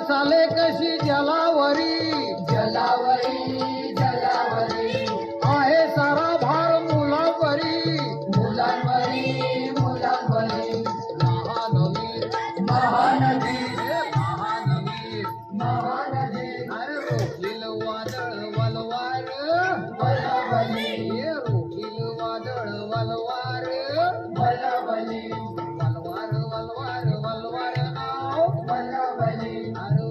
चाले कशी जला I don't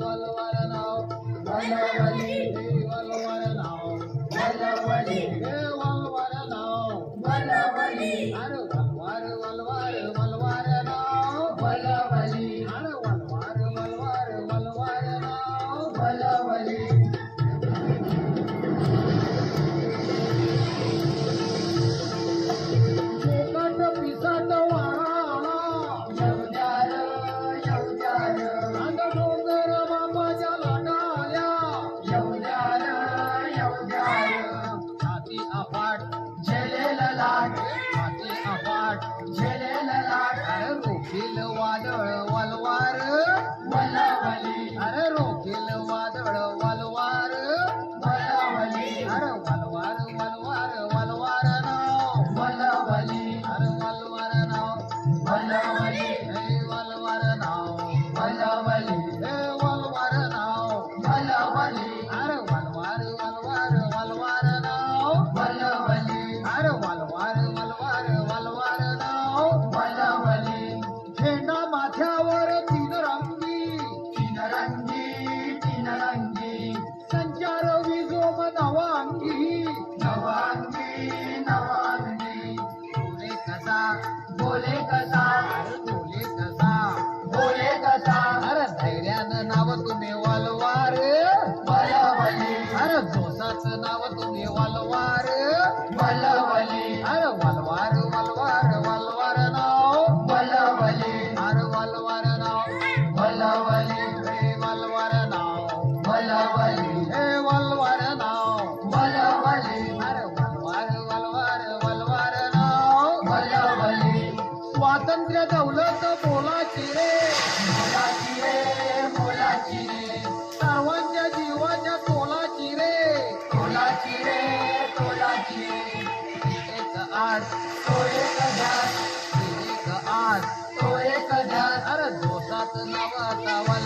लाट झेलेल लाट. अरे रोखील वादळ वलवार. वलावली. अरे रोखील वादळ वलवार. वलावली. अरे वलवार वलवार वलवार नाव. वलावली. अरे वलवार नाव. वलावली. हे वलवार नाव. वलावली. हे वलवार नाव. वलावली. देवाचं नाव तुम्ही वलवार वलवली. अर वलवार वलवार वलवार नाव. वलवली. अर वलवार नाव. वलवली. हे वलवार नाव. वलवली. हे वलवार नाव. वलवली. अर वलवार वलवार वलवार नाव. वलवली. स्वातंत्र्य दौलत बोलाची रे. बोलाची रे बोलाची रे. तोलाची रे एक आस तो एक हजार एक आस. तो एक ध्यास अरे दोसात नवा तावा